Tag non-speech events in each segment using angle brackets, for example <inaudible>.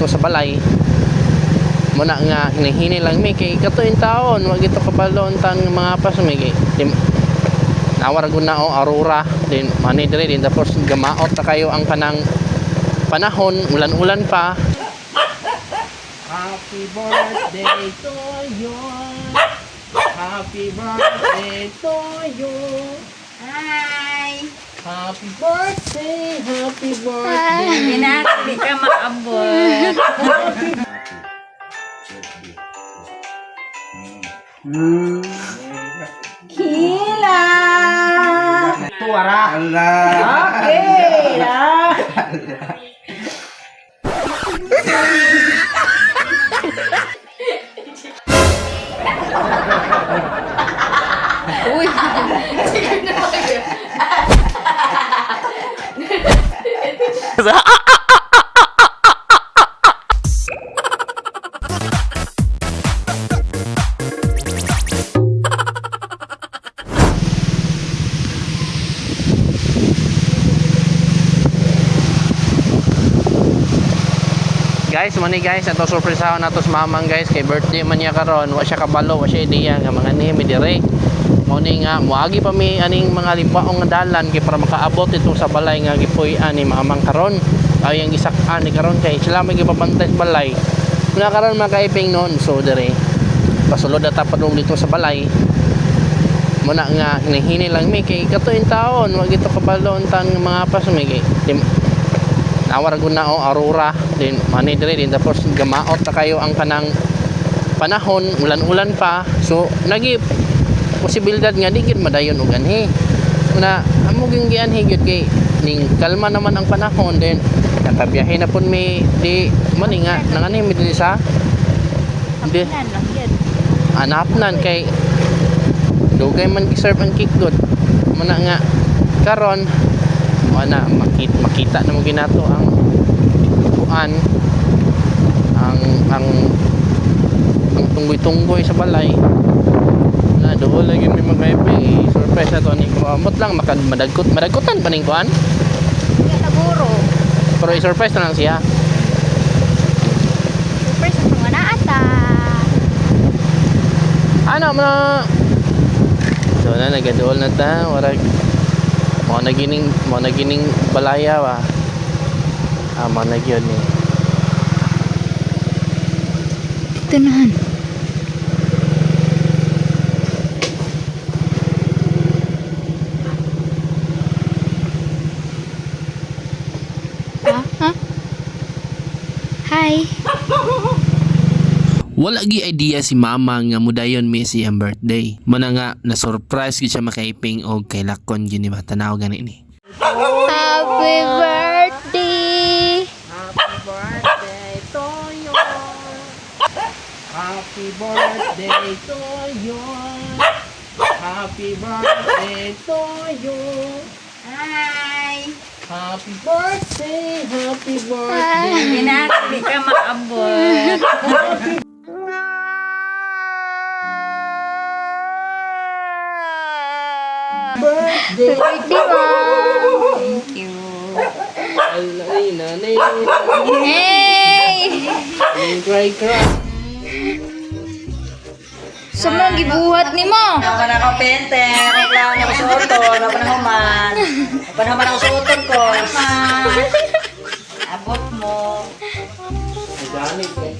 dito sa balay. Muna nga hinihinay lang mi kay katuin taon wag ito kabalon tan mga pas mi kay nawar gud na o aurora din mani diri din tapos gamaot na kayo ang kanang panahon ulan-ulan pa. Happy birthday to you. Happy birthday to you. Hi! Happy birthday Happy Hindi na, hindi ka maabot. Kila! Tuwara. Allah. Okay! ah. Guys, mani guys, ato surprise ako nato sa mamang guys kay birthday man niya karon, wa siya kabalo, wa siya ideya nga mga ni mi dire. Ni nga moagi pa mi aning mga libaong nga dalan kay para makaabot ito sa balay nga gipuy ani mamang karon. Ay ang isak ani karon kay sila may gipabantay balay. Muna karon mga kaiping noon so dire. Pasulod na tapadong dito sa balay. Muna nga hinihinay lang mi kay katuin taon, wag ito kabalon tan mga pas mi kay nawar gud na o aurora din mani diri din tapos gamaot na kayo ang kanang panahon ulan-ulan pa so nagi posibilidad nga di gid madayon og anhi. Na amo gyud gianhi gyud kay ning kalma naman ang panahon din nakabiyahe na pud mi di mani nga nangani mi diri sa di. Anapnan kay dugay man giserve ang kikdot muna nga karon wala makita, makita na mo ginato ang kuan ang ang ang tunggoy-tunggoy sa balay doon lagi may mga surprise na to ni Amot lang makad madagkot madagkotan pa ning kuan Kaya naguro. pero i-surprise na lang siya Super sa mga naata. ano mo so na nagaduol na ta warag mo nagining mo nagining balaya ba ah mo nagyod ni Tunahan. Ha? Hi. Wala gi idea si mama nga mudayon mi si ang birthday. Muna nga na surprise gid siya makaiping og kay lakon gyud ni ba tanaw gani ni. Happy birthday. Happy birthday to you. Happy birthday to you. Happy birthday to you. Hi. Happy birthday, happy Hindi na, hindi ka maabot. birthday. Birthday, Mom. Thank you. Alay nanay. Hey! Cry cry. Sa mga gibuhat ni mo. Ako na ako pente, reklamo niya ko sa ano pa na human. Naman ako sa auto ko. Abot mo. Ganit kay.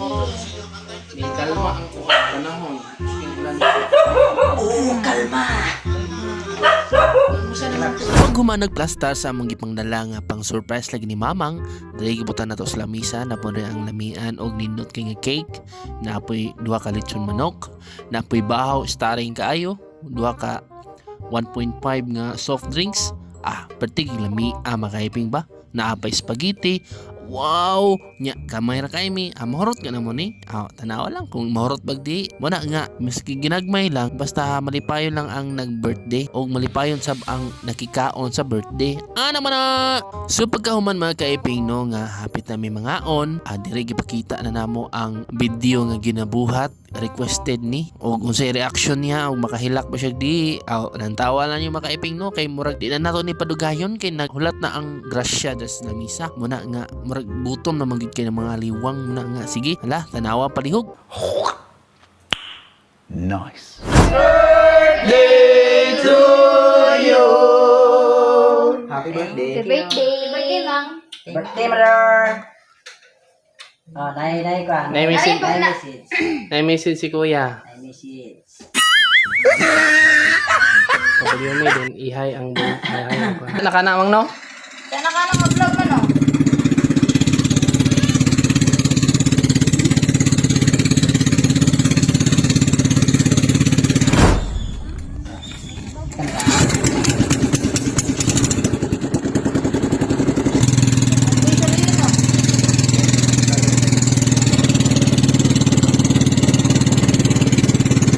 Di kalma ang panahon. Tingnan Oo, kalma. Pag humanag plastar sa among gipangdala nga pang surprise lagi ni Mamang, dali gibutan nato sa lamisa na po ang lamian og nindot kay nga cake, na apoy duha ka lechon manok, na apoy bahaw starring kaayo, duha ka 1.5 nga soft drinks, ah, pertig lami ah, makaiping ba? Naapay spaghetti, wow! Nya, kamay ra kay mi, ah, mahurot ka na mo ni. Ah, tanawa lang kung mahurot bagdi. Muna nga, miski ginagmay lang, basta malipayon lang ang nag-birthday o malipayon sab ang nakikaon sa birthday. Ah, naman na! So pagkahuman mga kaiping no, nga hapit na may mga on, ah, dire gipakita na namo ang video nga ginabuhat requested ni o kung sa reaction niya o makahilak ba siya di aw nang tawa lang yung makaiping no kay murag di na nato ni padugayon kay naghulat na ang grasya das na misa muna nga murag butom na magid kay ng mga liwang muna nga sige hala tanawa palihog Nice. Happy birthday. Happy birthday. Birthday, Mang. Birthday, mother. Oh, dahil dahil ko. Nay message Dahil message. nay message si kuya Dahil message. kapag yun din ihay ang bu- ihay ang kuha nakanamang no Sana ka nang mag-vlog mo, no? Uy, sabihin mo.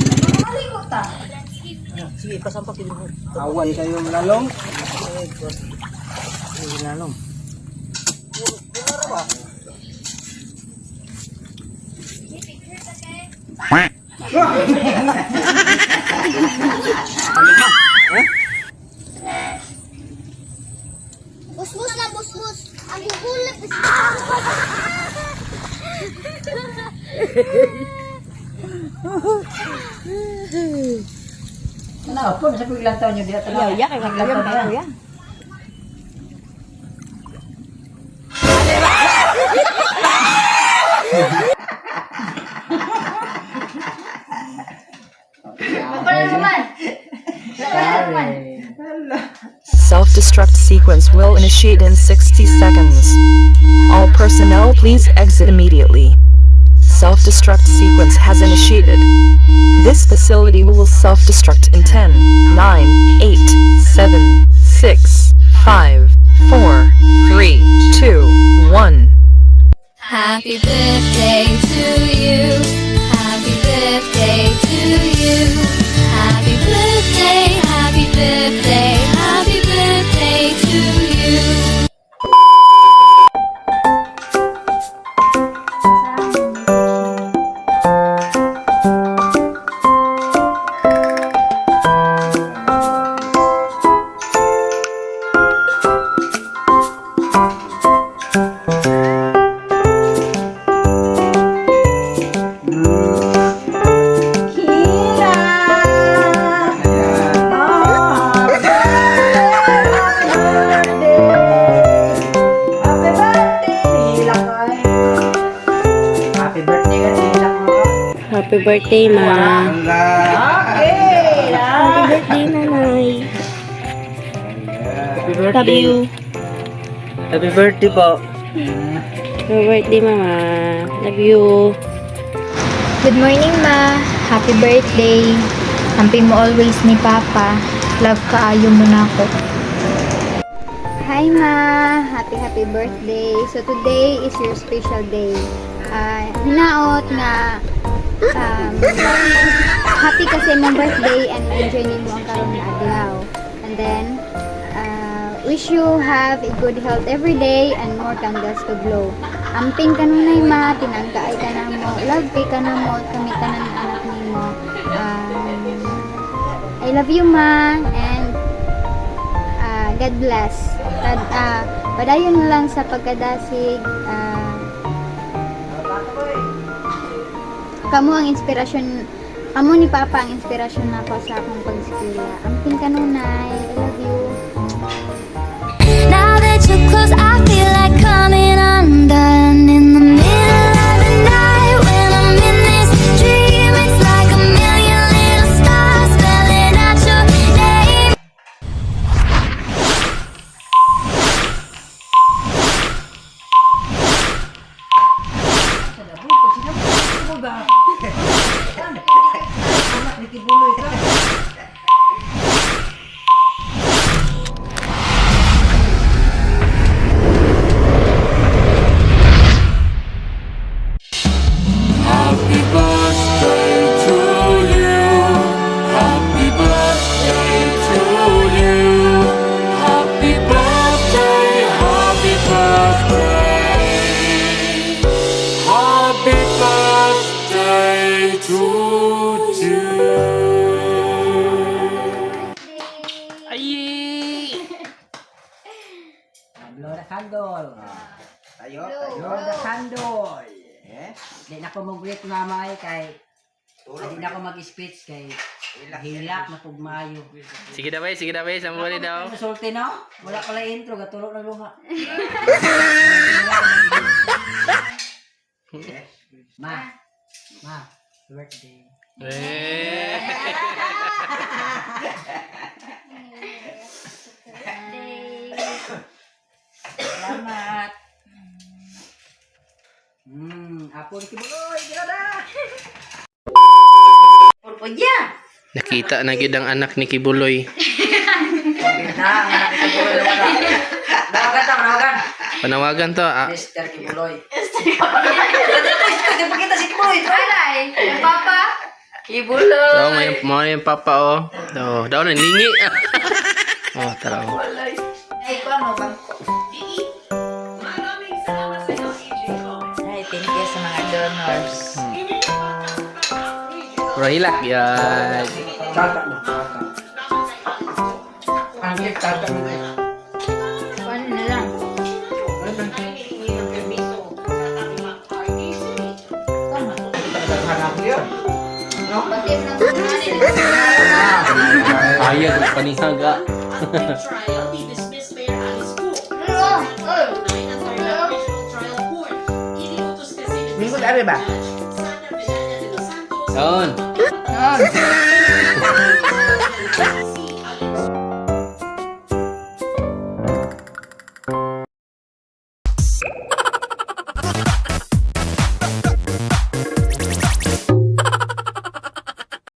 Nakakalimutan ta. Sige, pasampak yun. Awan kayong lalong. Lalong. Bus-bus na, bus-bus. Ang gugulat. <laughs> Ano, po, nasa paglang taon nyo dito. Yaw, yak, ilang taon na yan. Magpala naman. Magpala naman. Self-destruct sequence will initiate in 60 seconds. All personnel please exit immediately. Self-destruct sequence has initiated. This facility will self-destruct in 10, 9, 8, 7, 6, 5, 4, 3, 2, 1. Happy birthday to you. Happy birthday, Ma. Bangga. Happy birthday, Nanay. Happy Love you. Happy birthday po. Happy birthday, Mama. Love you. Good morning, Ma. Happy birthday. Hamping mo always ni Papa. Love ka, ayaw mo na ako. Hi, Ma. Happy, happy birthday. So, today is your special day. Ah, hinaot nga um, happy kasi mong birthday and ma-enjoy mo ang karon nga adlaw. And then, uh, wish you have a good health every day and more candles to glow. Amping kanunay ma, tinangkaay ka na mo, love kay ka na mo, kami tanan ng anak nimo. Um, I love you ma, and uh, God bless. Uh, padayon mo lang sa pagkadasig, uh, Kamu ang inspirasyon, amo ni Papa ang inspirasyon na ako sa akong pagsikila. Amping kanunay, I love you. Now that you're close, I feel like coming undone in the middle of the night when I'm in this dream. It's like a million little stars spelling out your name. Happy Tayo, Blow the candle. Di na ko mag-greet mamay kay Hindi na ako mag-speech kay hilak na pugmayo. Sige daw, bay. Sige daw, bay. Sambuli daw. Masulti na? Wala pala intro, gatulog ng luha. <laughs> Ma, ma, birthday. Eh. <laughs> Apo ni Kibuloy, ginada. Purpo niya. Nakita na gid ang anak ni Kibuloy. Ganda, ang anak ni Kibuloy na wala. Nawagan ta, nawagan. Panawagan to. Ah, Mr. Kibuloy. <laughs> Kasi pakita si Kibuloy. Alay, Papa? Kibuloy. daw may mo yung papa oh. Daw, daw na lingi. <laughs> oh, tara. oh. Hilak yan. Tata mo, tata. Ang tata mo na. Paano na lang? Na kumanin. Ayag ng panihaga. Mingkot ari ba? Yun. Yun. <laughs>